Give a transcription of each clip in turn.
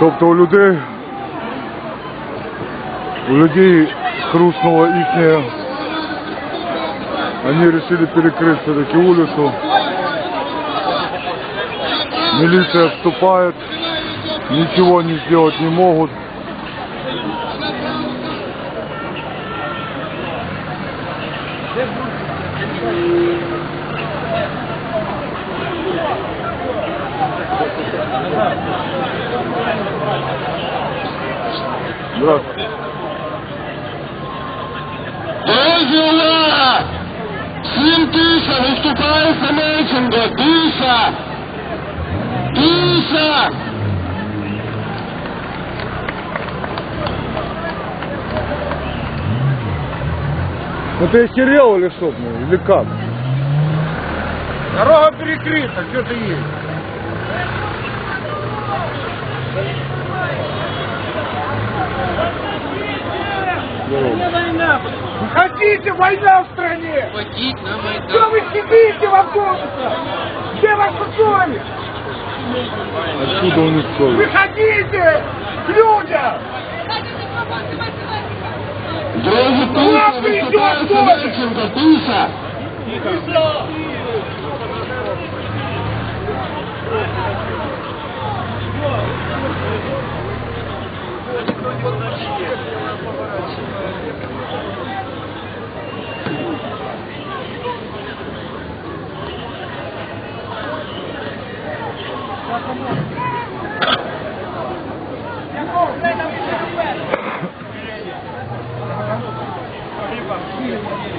Тобто у людей у людей хрустнуло ихнее, они решили перекрыть все-таки улицу. Милиция вступает, ничего не сделать не могут. Здравствуйте. Друзі, увага! Всім тиша, виступає Семенченко, тиша! Тиша! Ну ты охерел или что, ну, или как? Дорога перекрыта, что ты есть? Вы хотите война в стране? Водить на Майдан. Что вы сидите в автобусах? Где ваша совесть? Откуда у них совесть? Выходите к людям! Друзі, тиша, виступає Семенченко, тиша!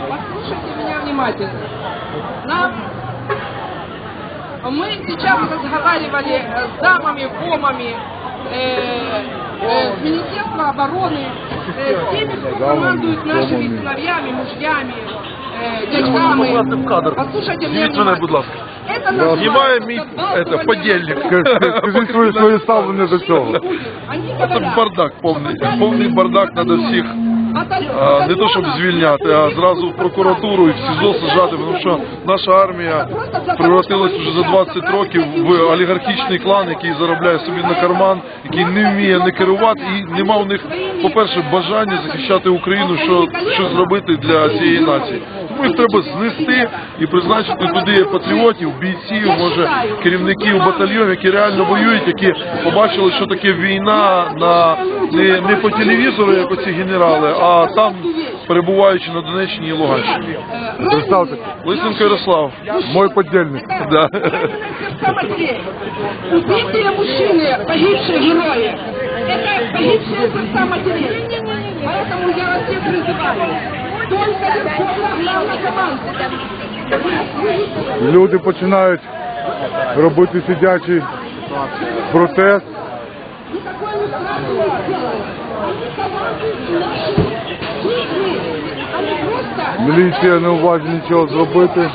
Послушайте меня внимательно. Нам мы сейчас разговаривали с дамами, комами, э, э, с Министерства обороны, э, с теми, кто командует нашими комами. сыновьями, мужьями, э, дядьками. Послушайте меня внимательно. Это называется Знімає мій скандал это, подельник. Скажи своє, своє ставлення до цього. Они Це говорят, бардак повний. Повний бардак треба всіх батальон- а, Не то щоб звільняти, а зразу в прокуратуру і в СІЗО сажати, тому що наша армія превратилась вже за 20 років в олігархічний клан, який заробляє собі на карман, який не вміє не керувати, і нема у них, по-перше, бажання захищати Україну, що, що зробити для цієї нації. Тому їх треба знести і призначити туди патріотів, бійців, може керівників батальйонів, які реально воюють, які побачили, що таке війна на не, не по телевізору, як оці генерали, а там перебуваючи на Донеччині і Луганщині. Представте, Лисенко Ярослав. мой подельник. Да. Смотри, убитые мужчины, погибшие герои, это погибшие сердца матерей. Поэтому я вас всех призываю, только Верховная Главнокомандующая. Люди починають робити сидячий протест. Никакой не страшного делают. Они командуют нашими жизни. Они просто... Міліція не уважить нічого зробити.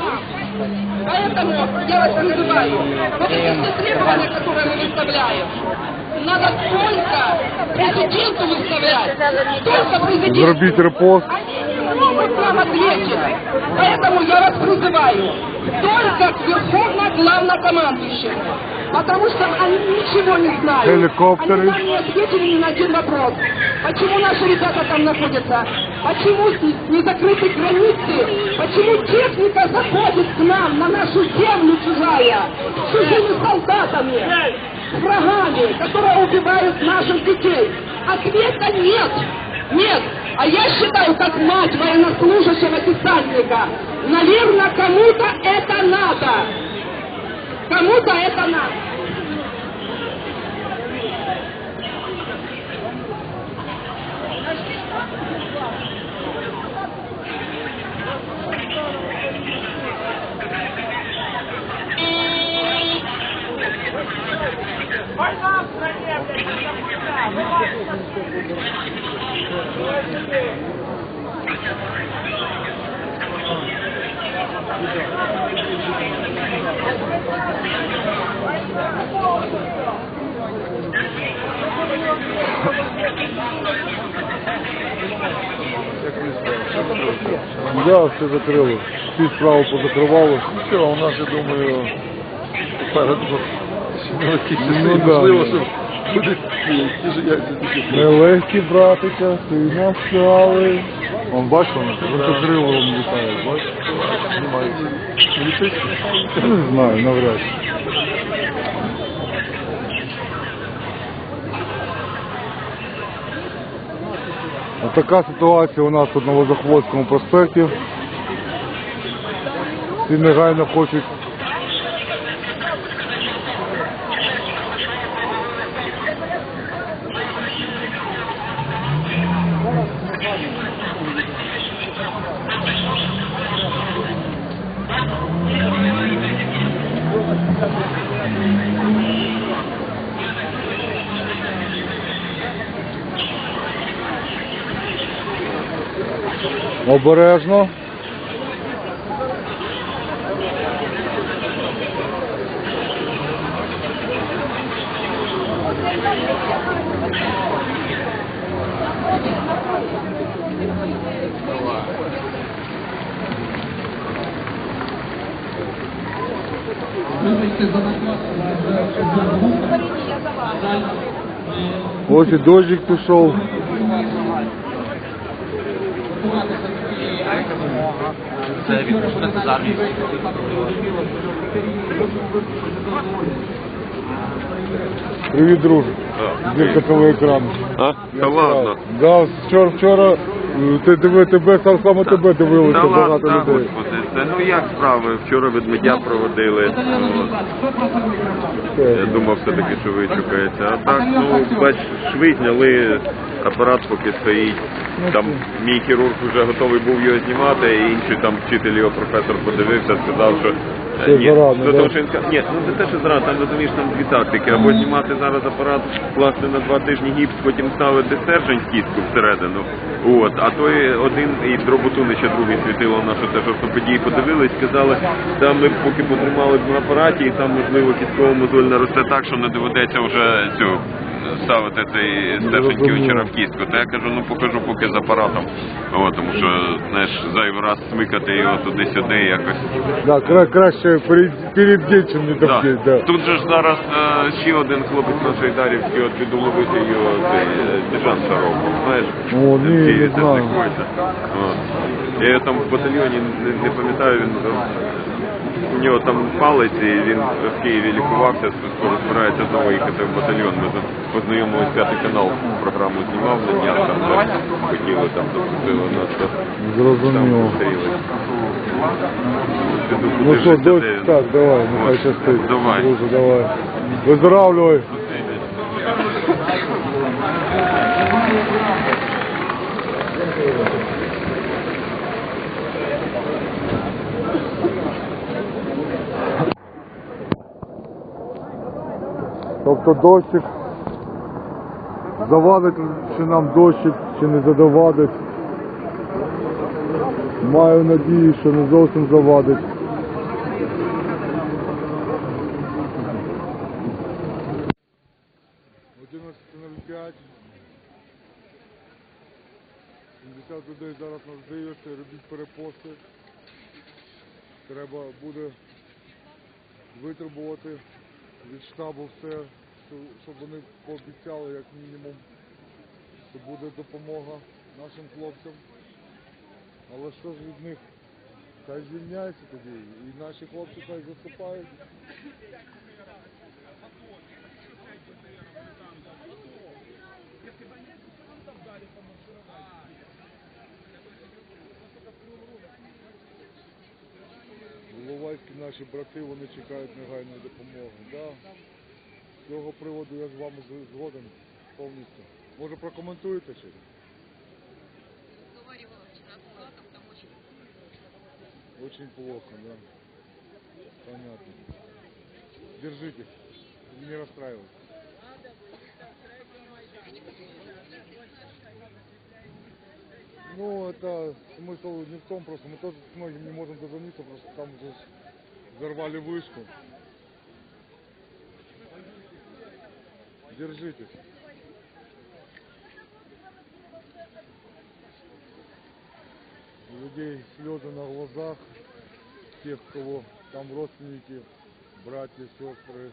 Поэтому я вас призываю, вот эти все требования, которые мы выставляем, надо только президенту выставлять, только президенту. Зробіть репост. Ответить. Поэтому я вас призываю только к верховно главнокомандующему. Потому что они ничего не знают. Геликоптеры. Они нам не ответили ни на один вопрос. Почему наши ребята там находятся? Почему не закрыты границы? Почему техника заходит к нам, на нашу землю чужая, с чужими солдатами, с врагами, которые убивают наших детей? Ответа нет. Нет. А я считаю, как мать военнослужащего десантника, наверное, кому-то это надо. Кому-то это надо. Да, все закрили. Всі справи позакривали. Все, у нас, я думаю, попереду Ну, да, Нелегкі братика, ти навчали. Он бачиш, він крилом літає, бачиш? Літить? Не знаю, навряд. Така ситуація у нас тут на возохводському проспекті. Всі негайно хочуть обережно. Ось і дощик пішов. Це відпускати з армії. Привіт, друже. Зірка того екрану. А? Та ладно. Да, вчора, вчора ти диви, тебе сам саме тебе дивилися Та багато ладно, людей. господи. Та ну як справи? Вчора ведмедя проводили. От. Я думав все-таки, що вичукається. А так, ну, бач, шви зняли, апарат поки стоїть. Там мій хірург вже готовий був його знімати, і інший там вчитель його професор подивився, сказав, що е, ні, ну, тому що він сказав, ні, ну не те, що зрада, там розумієш, там дві тактики. Або знімати зараз апарат, класти на два тижні гіпс, потім ставити стержень кістку всередину. От, а той один і дроботуни ще другий світило наше теж ортопедії подивились, сказали, там ми поки потримали в апараті, і там можливо кістково мозоль наросте так, що не доведеться вже цю ставити цей стержень Зрозуміло. ківчера в кістку. Та я кажу, ну покажу поки з апаратом. От, тому що знаєш, зайвий раз смикати його туди-сюди якось. Да, кра- краще перед, перед не Да. да. Тут же ж зараз е, ще один хлопець на Шайдарівській, от підловити його цей е, Шаров, знаєш? О, ні, не знаю. От. Я його там в батальйоні не, не пам'ятаю, він е, у нього там палець, і він в Києві лікувався, скоро збирається знову їхати в батальйон. Ми тут познайомились, п'ятий канал програму знімав на днях, там де хотіли, там запустили нас. то Зрозуміло. Там зустріли. Піду Ну куди що, життя, дощ, де- так, давай, нехай От, щастить. Давай. Друже, давай. Виздоравлюй. Тобто дощик завадить чи нам дощик, чи не задавадить. Маю надію, що не зовсім завадить. п'ять. 70 людей зараз нас дивляться, робіть перепости. Треба буде витребувати від штабу все, що- вони пообіцяли як мінімум, що буде допомога нашим хлопцям. Але що ж від них? Хай звільняються тоді, і наші хлопці хай заступають. Головайські наші брати, вони чекають негайної допомоги. Да. З цього приводу я з вами з- згоден повністю. Може прокоментуєте щось? разговаривала вчера с Влатом, там очень Очень плохо, да. Понятно. Держитесь, не расстраивайтесь. ну, это смысл не в том, просто мы тоже с многим не можем дозвониться, просто там уже взорвали вышку. Держитесь. У людей слезы на глазах, тех, кого там родственники, братья, сестры,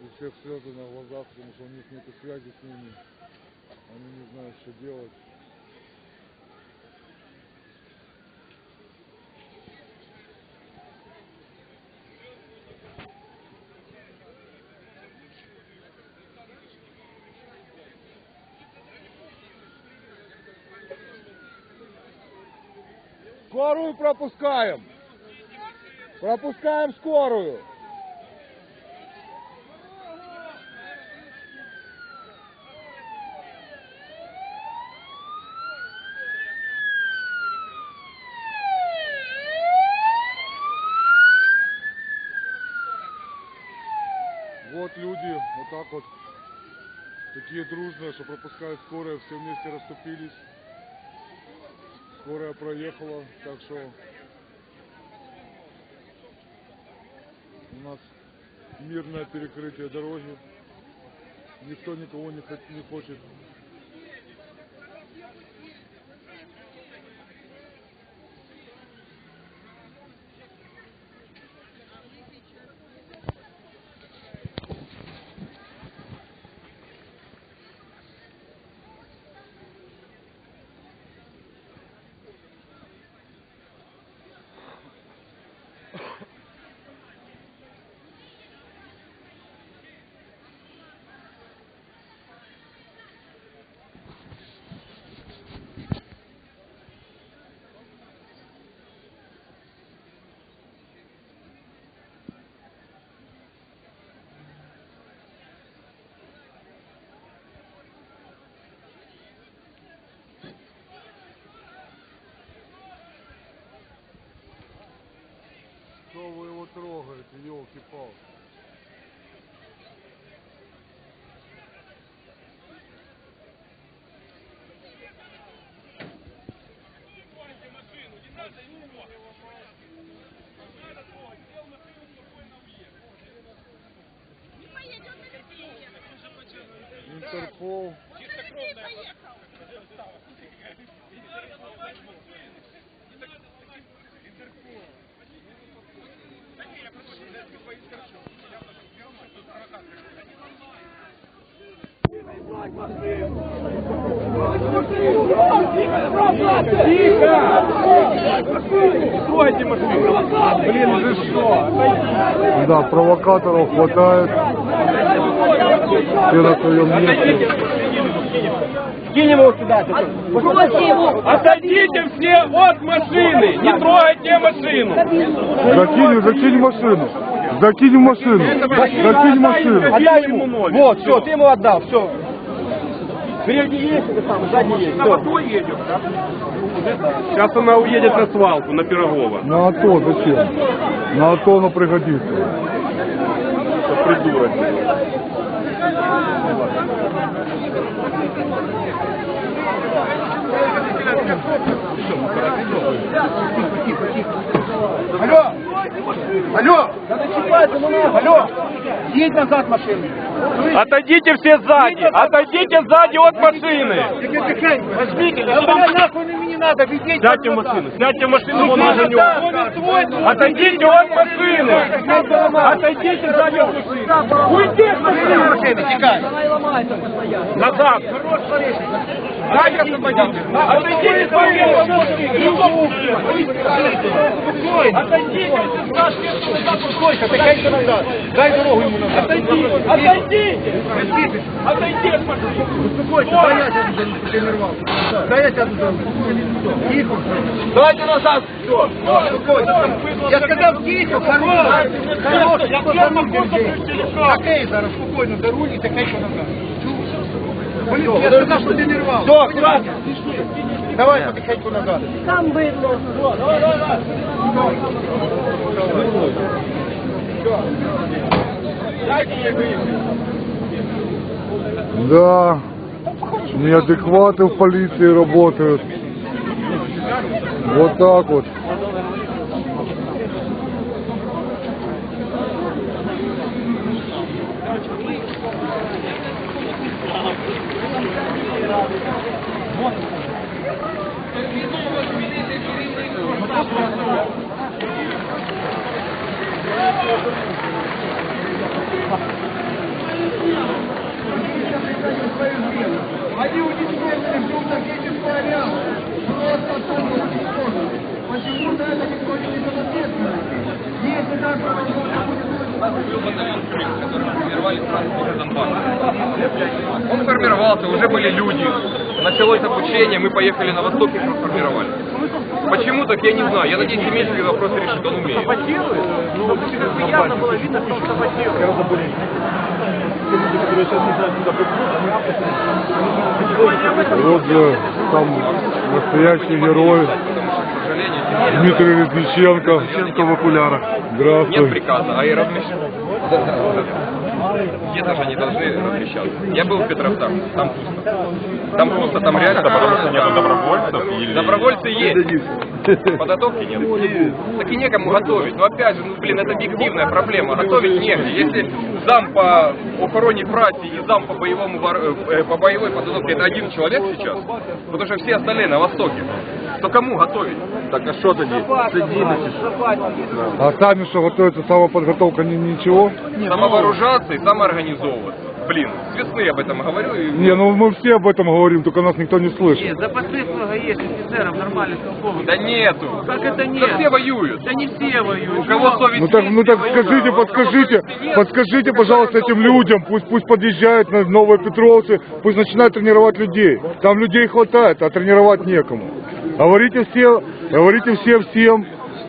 У всех слезы на глазах, потому что у них нет связи с ними. Они не знают, что делать. Скорую пропускаем! Пропускаем скорую! Вот люди вот так вот, такие дружные, что пропускают скорая, все вместе расступились. Скорая проехала, так что у нас мирное перекрытие дороги. Никто никого не, хочет Что вы его трогаете, елки-палки? Интерпол. Да, провокаторов хватает. Все на своем месте. Отойдите все от машины! Не трогайте машину! Закинь, закинь машину. Закинь в машину. Закинь в машину. Отдай ему Вот, все, ты ему отдал, все. Передний есть, это сам, задний есть. На АТО едет, да? Сейчас она уедет на свалку, на Пирогова. На АТО зачем? На АТО оно пригодится. Придурок. Алло! Алло! Алло! Едь назад машину. Отойдите все сзади! Отойдите сзади от машины! Возьмите, нахуй мне не надо, ведите. Сядьте в машину, сядьте в машину, вон на него. Отойдите от машины! Отойдите от машины! Уйди с машины! Назад! Дайте освободите! Отойдите с Отойдите! Успокойся, тихонько назад. Дай дорогу ему назад. Отойдите! Отойдите! Отойдите от машины! Успокойся, дай я туда не тренировал. Дай я тебя туда. Тихо. Дайте назад! Все! Успокойся. Я сказав тихо, хорош. Хорош, я пацанів держи. Такий зараз, спокійно, за руль і тихенько назад. Чув? Я сказав, що ти не рвав. Все, аккуратно. Давай потихеньку назад. Да, неадекваты в полиции работают. Вот так вот. Вот. Началось обучение, мы поехали на восток и формировали. Почему так, я не знаю. Я надеюсь, Семельский вопрос решит, он умеет. Вот же там настоящий герой К сожалению, Семельский Дмитрий Резниченко. Резниченко в окулярах. нет Здравствуй. приказа, а и размещать. Где-то же они должны размещаться. Я был в Петровском, там пусто. Там пусто, там реально потому что нету добровольцев или... Добровольцы есть. Подготовки нет. Так и некому готовить. Ну опять же, ну блин, это объективная проблема. Готовить негде. Если зам по охороне праці и зам по боевому вор- э, по боевой подготовке это один человек сейчас, потому что все остальные на востоке, то кому готовить? Так а що тоді? Сиділи чи що? А сами что, готовится самоподготовка, ни, ничего? Самовооружаться и самоорганизовываться. Блин, с весны об этом говорю. И... Не, ну мы все об этом говорим, только нас никто не слышит. Запасных много есть офицеров, нормальных, толковых. Да нету. Как это Да нет? все воюют. Да не все воюют. У кого совесть Ну так, ну так скажите, подскажите, нет, подскажите, пожалуйста, этим людям, пусть, пусть подъезжают на Новые Петровцы, пусть начинают тренировать людей. Там людей хватает, а тренировать некому. Говорите все, говорите все всем,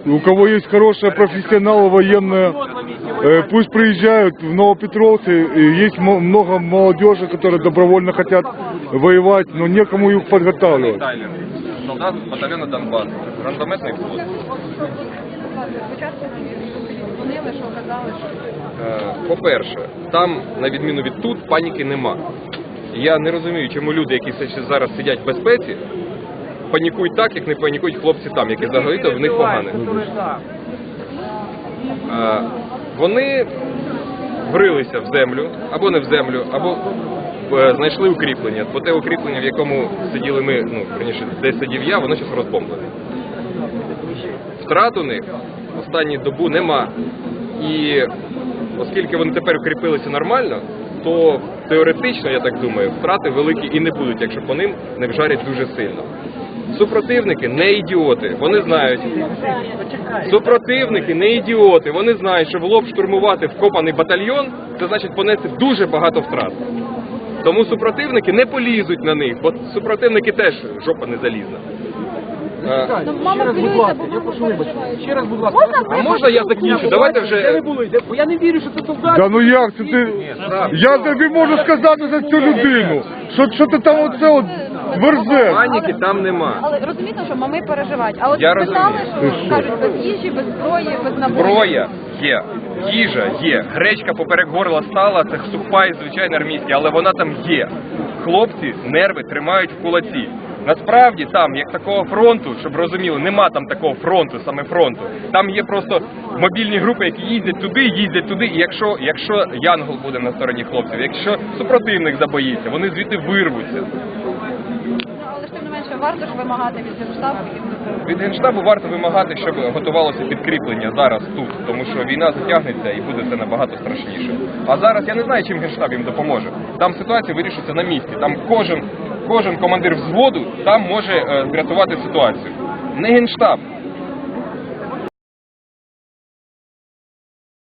у кого есть хорошие профессионалы военные, э, пусть приезжают в Новопетровцы. И Есть много молодежи, которые добровольно хотят воевать, но некому их подготавливать. Солдат батальйону Донбас, рандометний взвод. Е, По-перше, там, на відміну від тут, паніки нема. Я не розумію, чому люди, які зараз сидять в безпеці, панікують так, як не панікують хлопці там, які взагалі-то в них погано. Вони врилися в землю, або не в землю, або е, знайшли укріплення. Бо те укріплення, в якому сиділи ми, ну, верніше, де сидів я, воно зараз розбомблене. Втрат у них останні добу нема. І оскільки вони тепер укріпилися нормально, то теоретично, я так думаю, втрати великі і не будуть, якщо по ним не вжарять дуже сильно. Супротивники не ідіоти, вони знають. Супротивники не ідіоти, вони знають, що в лоб штурмувати вкопаний батальйон, це значить понести дуже багато втрат. Тому супротивники не полізуть на них, бо супротивники теж жопа не залізна. Е, Ще раз, будь ласка, я прошу вибачення. Ще раз, будь ласка. А можна я закінчу? Давайте Де ви вже були? Де- Бо я не вірю, що це солдат. Да ну як це ти? Я тобі можу сказати за цю людину, що, що ти там оце от верзеш. паніки там нема. Але розумієте, що мами переживають. А от Я питали, розумію. що кажуть без їжі, без зброї, без набою. Зброя є, їжа є, гречка поперек горла стала, це сухпай, звичайно, армійський, але вона там є. Хлопці нерви тримають в кулаці. Насправді там, як такого фронту, щоб розуміли, нема там такого фронту, саме фронту. Там є просто мобільні групи, які їздять туди, їздять туди. І якщо, якщо Янгол буде на стороні хлопців, якщо супротивник забоїться, вони звідти вирвуться. Ну, Але ж тим не менше варто ж вимагати від генштабу Від генштабу варто вимагати, щоб готувалося підкріплення зараз тут, тому що війна затягнеться і буде це набагато страшніше. А зараз я не знаю, чим генштаб їм допоможе. Там ситуація вирішиться на місці. Там кожен, кожен командир взводу там може е, врятувати ситуацію. Не генштаб,